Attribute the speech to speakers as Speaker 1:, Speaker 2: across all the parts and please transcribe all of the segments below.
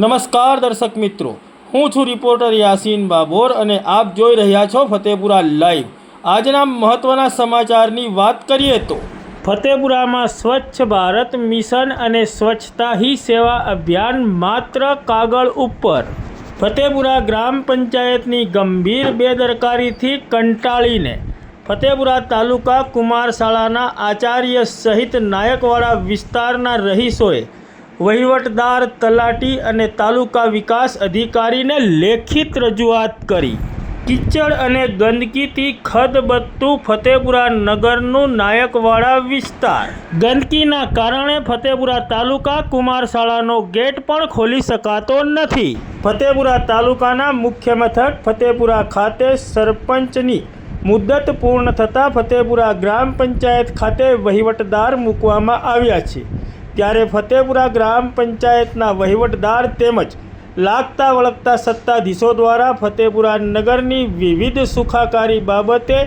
Speaker 1: નમસ્કાર દર્શક મિત્રો. હું છું રિપોર્ટર યાસીન બાબોર અને આપ જોઈ રહ્યા છો ફતેપુરા લાઈવ. આજના મહત્ત્વના સમાચારની વાત કરીએ તો ફતેપુરામાં સ્વચ્છ ભારત મિશન અને સ્વચ્છતા હી સેવા અભિયાન માત્ર કાગળ ઉપર. ફતેપુરા ગ્રામ પંચાયતની ગંભીર બેદરકારીથી કંટાળીને ફતેપુરા તાલુકા કુમારશાળાના આચાર્ય સહિત નાયકવાડા વિસ્તારના રહીશોએ વહીવટદાર, તલાટી અને તાલુકા વિકાસ અધિકારીને લેખિત રજૂઆત કરી. કિચડ અને ગંદકીથી ખદબદતું ફતેપુરા નગરનું નાયકવાડા વિસ્તાર. ગંદકીના કારણે ફતેપુરા તાલુકા કુમારશાળાનો ગેટ પણ ખોલી શકાતો નથી. ફતેપુરા તાલુકાના મુખ્ય મથક ફતેપુરા ખાતે સરપંચની મુદ્દત પૂર્ણ થતાં ફતેપુરા ગ્રામ પંચાયત ખાતે વહીવટદાર મૂકવામાં આવ્યા છે. ત્યારે ફતેપુરા ગ્રામ પંચાયતના વહીવટદાર તેમજ લાગતા વળગતા સત્તાધીશો દ્વારા ફતેપુરા નગરની વિવિધ સુખાકારી બાબતે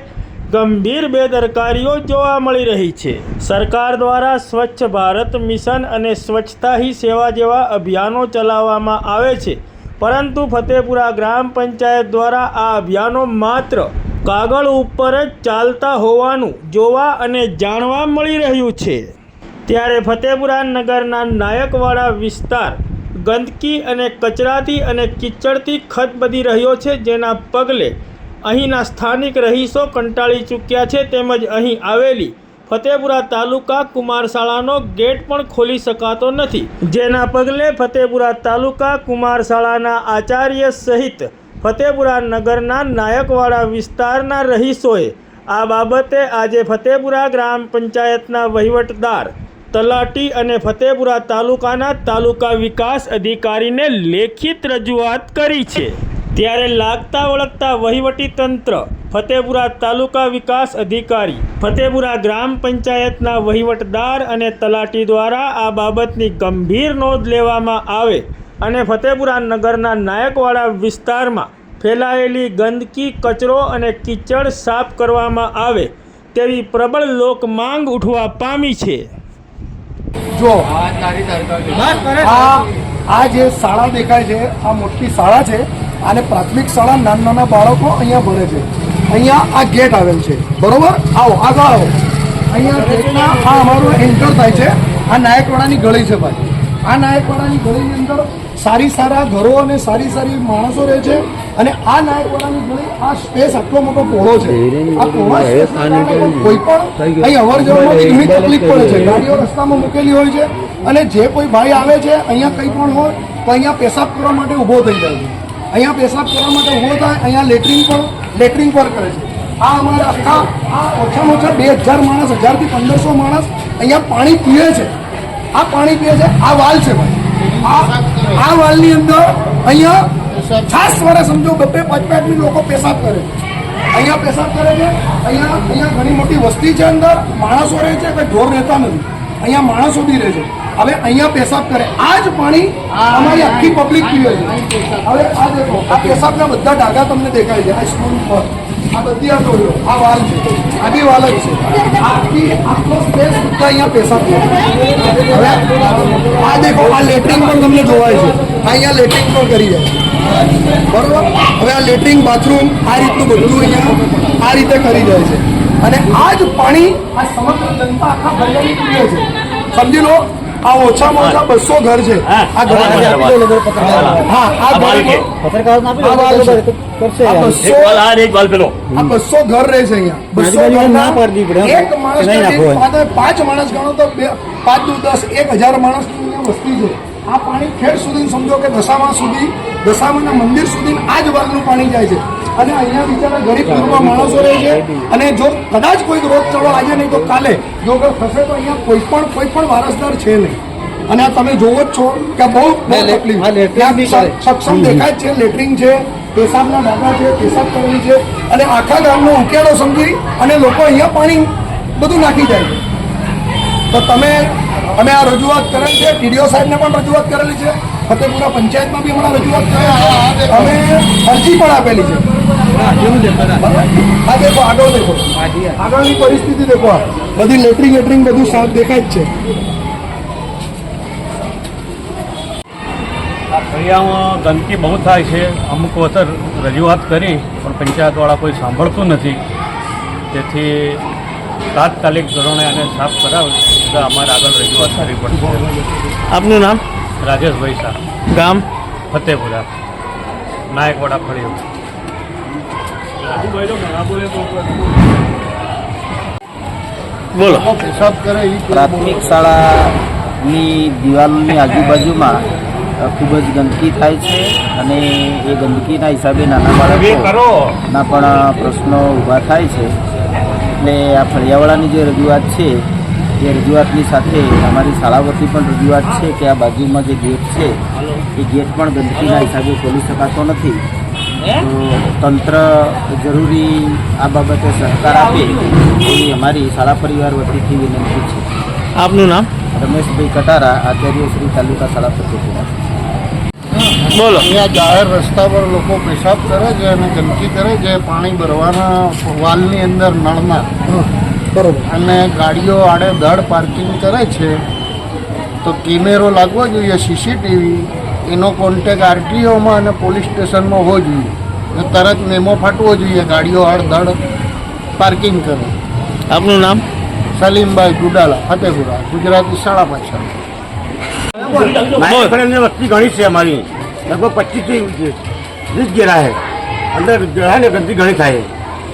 Speaker 1: ગંભીર બેદરકારીઓ જોવા મળી રહી છે. સરકાર દ્વારા સ્વચ્છ ભારત મિશન અને સ્વચ્છતા હી સેવા જેવા અભિયાનો ચલાવવામાં આવે છે. પરંતુ ફતેપુરા ગ્રામ પંચાયત દ્વારા આ અભિયાનો માત્ર કાગળ ઉપર જ ચાલતા હોવાનું જોવા અને જાણવા મળી રહ્યું છે. ત્યારે ફતેપુરા નગરના નાયકવાડા વિસ્તાર ગંદકી અને કચરાથી અને કિચડથી ખતબદી રહ્યો છે, જેના પગલે અહીંના સ્થાનિક રહીશો કંટાળી ચૂક્યા છે. તેમજ અહીં આવેલી ફતેપુરા તાલુકા કુમારશાળાનો ગેટ પણ ખોલી શકાતો નથી. જેના પગલે ફતેપુરા તાલુકા કુમારશાળાના આચાર્ય સહિત ફતેપુરા નગરના નાયકવાડા વિસ્તારના રહીશોએ આ બાબતે આજે ફતેપુરા ગ્રામ પંચાયતના વહીવટદાર તલાટી અને ફતેપુરા તાલુકાના તાલુકા વિકાસ અધિકારીને લેખિત રજૂઆત કરી છે. ત્યારે લાગતા વળગતા વહીવટી તંત્ર, ફતેપુરા તાલુકા વિકાસ અધિકારી, ફતેપુરા ગ્રામ પંચાયતના વહીવટદાર અને તલાટી દ્વારા આ બાબતની ગંભીર નોંધ લેવામાં આવે અને ફતેપુરા નગરના નાયકવાડા વિસ્તારમાં ફેલાયેલી ગંદકી, કચરો અને કીચડ સાફ કરવામાં આવે તેવી પ્રબળ લોક માંગ ઉઠવા પામી છે.
Speaker 2: જો. આ આ જે શાળા દેખાય છે આ મોટી શાળા છે અને પ્રાથમિક શાળા નાના નાના બાળકો અહીંયા ભણે છે. અહીંયા આ ગેટ આવેલ છે. બરોબર? આવો આગળ આવો. અહીંયા ગેટના આ અમારું એન્ટર થાય છે. આ નાયકવાડાની ગળી છે ભાઈ. આ નાયકવાડાની ગળીની અંદર સારી સારા ઘરો અને સારી સારી માણસો રહે છે અને આ નાયકવાડાની ગળી આ સ્પેસ આટલો મોટો પહોળો છે. આ પહોળા કોઈ પણ અહીં અવર જવરમાં તકલીફ પડે છે. ગાડીઓ રસ્તામાં મૂકેલી હોય છે અને જે કોઈ ભાઈ આવે છે અહીંયા કંઈ પણ હોય તો અહીંયા પેશાબ કરવા માટે ઊભો થઈ જાય છે. અહીંયા પેશાબ કરવા માટે ઊભો થાય અહીંયા લેટ્રિન પણ લેટ્રિન પર કરે છે. આ અમારા આખા આ ઓછામાં ઓછા બે હજાર માણસ હજારથી પંદરસો માણસ અહીંયા પાણી પીએ છે. આ પાણી પીએ છે, આ વાલ છે ભાઈ. આ વાલની અંદર અહીંયા છાસ વાળા સમજો બબ્બે પાંચ પાંચ મિનિટ લોકો પેશાબ કરે. અહીંયા પેશાબ કરે છે, અહીંયા અહીંયા ઘણી મોટી વસ્તી છે અંદર, માણસો રહે છે, કંઈ ઢોર રહેતા નથી. અહીંયા માણસો બી રહે છે. હવે અહીંયા પેશાબ કરે. આ જ પાણી અમારી આખી પબ્લિક પીવે છે. હવે આ દેખો, આ પેશાબના બધા ડાઘા તમને દેખાય છે. આ સ્કૂલ ઉપર આ બધી આ આ વાલ છે. આ બી વાલ જ છે. આખી આખો સ્પેસ બધા અહીંયા પેશાબ હવે આ દેખો, આ લેટ્રિન પણ તમને જોવાય છે. અહીંયા લેટ્રિન પણ કરી જાય બરોબર? હવે આ લેટ્રિન બાથરૂમ આ રીતનું બધું અહીંયા આ રીતે કરી જાય છે. અને આ જ પાણી આ સમગ્ર જનતા આખા છે. સમજી લો આ ઓછામાં ઓછા બસો ઘર છે. આ ઘર હા આ ઘર આ વાલ છે. આ બસો ઘર રહે અહીંયા. બસો ઘરના એક માણસ પાંચ માણસ ગણો તો પાંચ દુ દસ એક હજાર માણસ વસ્તી છે. આ પાણી ખેડ સુધી સમજો કે દશામાં સુધી દશામાના મંદિર સુધી આ જ વારનું પાણી જાય છે. અને અહીંયા બિચારા ગરીબ વર્ગમાં માણસો રહે છે. અને જો કદાચ કોઈ રોગચાળો આજે નહીં તો કાલે જો થશે તો અહીંયા કોઈ પણ કોઈ પણ વારસદાર છે નહીં. અને આ તમે જોવો જ છો કે બહુ સક્ષમ દેખાય છે લેટરિંગ છે પેશાબના ડાબા છે પેશાબ કરવી છે. અને આખા ગામનો ઉકેલો સમજી અને લોકો અહીંયા પાણી બધું નાખી જાય તો તમે અમે આ રજૂઆત કરેલ છે, ટીડીઓ સાહેબને પણ રજૂઆત કરેલી છે, ફતેપુરા પંચાયતમાં બી હમણાં રજૂઆત કરેલી અમે અરજી પણ આપેલી છે. આ દેખો, આગળ દેખો. આગળની પરિસ્થિતિ દેખો આ. બધી લેટરિંગ વેટરિંગ બધું સાફ દેખાય જ છે.
Speaker 3: ફળિયામાં ગંદકી બહુ થાય છે. અમુક વખત રજૂઆત કરી, પણ પંચાયતવાળા કોઈ સાંભળતું નથી. તેથી તાત્કાલિક ધોરણે આને સાફ કરાવે. તો અમારે આગળ રજૂઆત કરવી પડશે
Speaker 1: આપનું નામ?
Speaker 3: રાજેશભાઈ શાહ.
Speaker 1: ગામ?
Speaker 3: ફતેપુરા. નાયકવાડા ફળિયું
Speaker 1: બોલો.
Speaker 4: પ્રાથમિક શાળાની દિવાલની આજુબાજુમાં ખૂબ જ ગંદકી થાય છે અને એ ગંદકીના હિસાબે નાના બાળકોના પણ પ્રશ્નો ઊભા થાય છે. એટલે આ ફળિયાવાળાની જે રજૂઆત છે એ રજૂઆતની સાથે અમારી શાળા વતી પણ રજૂઆત છે કે આ બાજુમાં જે ગેટ છે એ ગેટ પણ ગંદકીના હિસાબે ખોલી શકાતો નથી. તો તંત્ર જરૂરી આ બાબતે સહકાર આપે એવી અમારી શાળા પરિવાર વતીથી વિનંતી છે.
Speaker 1: આપનું નામ?
Speaker 4: રમેશભાઈ કટારા આચાર્ય શ્રી તાલુકા શાળા ફતેપુરા
Speaker 1: બોલો.
Speaker 2: અહીંયા જાહેર રસ્તા પર લોકો પેશાબ કરે છે અને ગંદકી કરે છે. પાણી ભરવાના વાલની અંદર નળના બરોબર. અને ગાડીઓ આડે ધડ પાર્કિંગ કરે છે તો કેમેરો લાગવો જોઈએ સીસીટીવી એનો કોન્ટેક આરટીઓમાં અને પોલીસ સ્ટેશનમાં હોવો જોઈએ. અને તરત મેમો ફાટવો જોઈએ ગાડીઓ આડધડ પાર્કિંગ કરે.
Speaker 1: આપનું નામ?
Speaker 2: સલીમભાઈ ગુડાલા ફતેપુરા ગુજરાતી શાળા પાછળ.
Speaker 5: વસ્તી ઘણી છે અમારી. લગભગ પચીસ વીસ ઘેરા છે. અંદર ને ગંદકી ઘણી થાય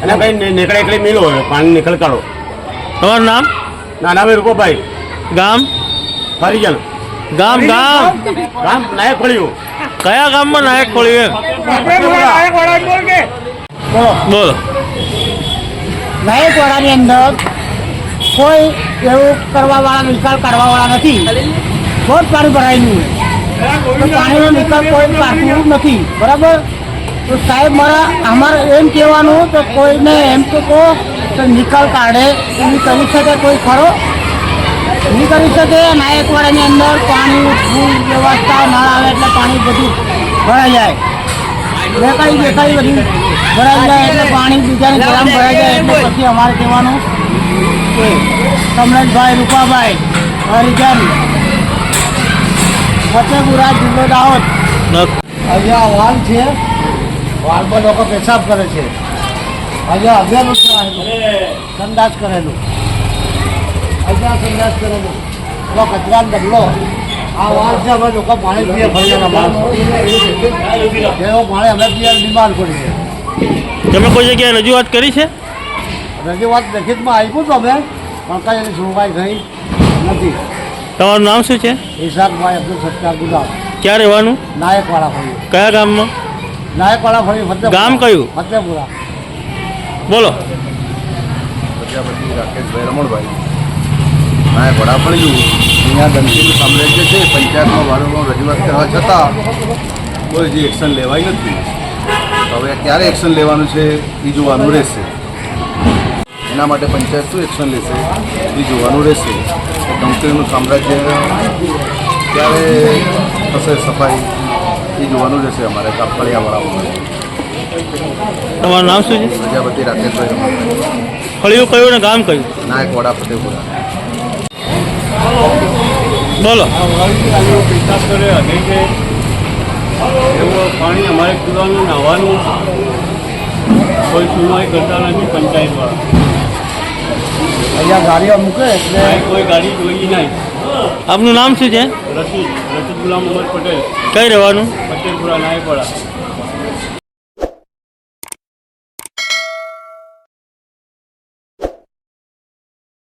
Speaker 5: અને કઈ નીકળે એકલી મિલો પાણી નીકળ કાઢો
Speaker 1: તમારું નામ?
Speaker 5: નાના ભાઈ રૂપોભાઈ.
Speaker 1: ગામ?
Speaker 5: ફરીજન.
Speaker 1: ગામ ગામ?
Speaker 5: ગામ? નાયક ફળ્યું
Speaker 1: કયા ગામમાં નાયક ખોલ્યું બોલો
Speaker 6: નાયકવાડાની અંદર કોઈ એવું કરવાવાળા નિકાલ કાઢવાવાળા નથી. બહુ જ પાણી ભરાયેલું છે. પાણીનો નિકાલ કોઈ કાઢતું નથી. બરાબર? તો સાહેબ મારા અમારે એમ કહેવાનું તો કોઈને એમ તો કહો તો નિકાલ કાઢે. એની કરી શકે કોઈ ખરો? નહીં કરી શકે? નાયકવાડાની અંદર પાણી ફૂલ વ્યવસ્થા નળ આવે એટલે પાણી બધું ભરાઈ જાય. દેખાઈ દેખાઈ બધી ભરાઈ જાય એટલે પાણી બીજાને ગરમ ભરાઈ જાય એટલે પછી અમારે કહેવાનું કમલેશભાઈ રૂપાભાઈ હરિજન ફતેપુરા જિલ્લો દાહોદ. અહીંયા વાલ છે. વાલ પર લોકો પેશાબ કરે છે. અહીંયા અભિયાન કરાયેલું સંદાસ કરેલું. અગિયાર સંદાસ કરેલું. પેલો કચરા ડબલો આ વાત છે અમે લોકો પાણી પીએ ફરિયાના માણસો એવો પાણી અમે પીએ બીમાર પડી છે
Speaker 1: તમે કોઈ જગ્યાએ રજૂઆત કરી છે?
Speaker 6: રજૂઆત લેખિતમાં આપ્યું તો અમે પણ કાંઈ એની સુનવાઈ થઈ નથી.
Speaker 1: તમારું નામ શું છે?
Speaker 6: ઈશાકભાઈ અબ્દુલ સત્તાર ગુજરાત
Speaker 1: ક્યાં રહેવાનું?
Speaker 6: નાયકવાળા ફળી
Speaker 1: કયા ગામમાં?
Speaker 6: નાયકવાડા ફળી ફતે
Speaker 1: ગામ કયું?
Speaker 6: ફતેપુરા.
Speaker 1: બોલો.
Speaker 7: પ્રજાપતિ રાકેશભાઈ રમણભાઈ નાયક વડા પડ્યું અહીંયા ગંદકીનું સામ્રાજ્ય છે, પંચાયતમાં વારંવાર રજૂઆત કરવા છતાં કોઈ જે એક્શન લેવાય નથી. હવે ક્યારે એક્શન લેવાનું છે એ જોવાનું રહેશે. એના માટે પંચાયત શું એક્શન લેશે એ જોવાનું રહેશે. કંપનીનું સામ્રાજ્ય ક્યારે થશે, સફાઈ, એ જોવાનું રહેશે અમારે કાપડિયાવાળામાં
Speaker 1: તમારું નામ શું છે?
Speaker 7: પ્રજાપતિ રાકેશભાઈ
Speaker 1: ફળિયું કયું ને ગામ કયું?
Speaker 7: નાયક વડા ફતેપુરા
Speaker 1: બોલો.
Speaker 3: એવું પાણી અમારે પીવાનું નાહવાનું કોઈ સુનવાઈ કરતા નથી પંચાયતવાળા.
Speaker 6: અહીંયા ગાડીઓ મૂકે એટલે
Speaker 3: કાંઈ કોઈ ગાડી જોઈ નહીં.
Speaker 1: આપનું નામ શું છે?
Speaker 3: રસીદ રસીદ ગુલામ ઉમર પટેલ.
Speaker 1: કઈ રહેવાનું?
Speaker 3: પટેલપુરા નાયકવાડા.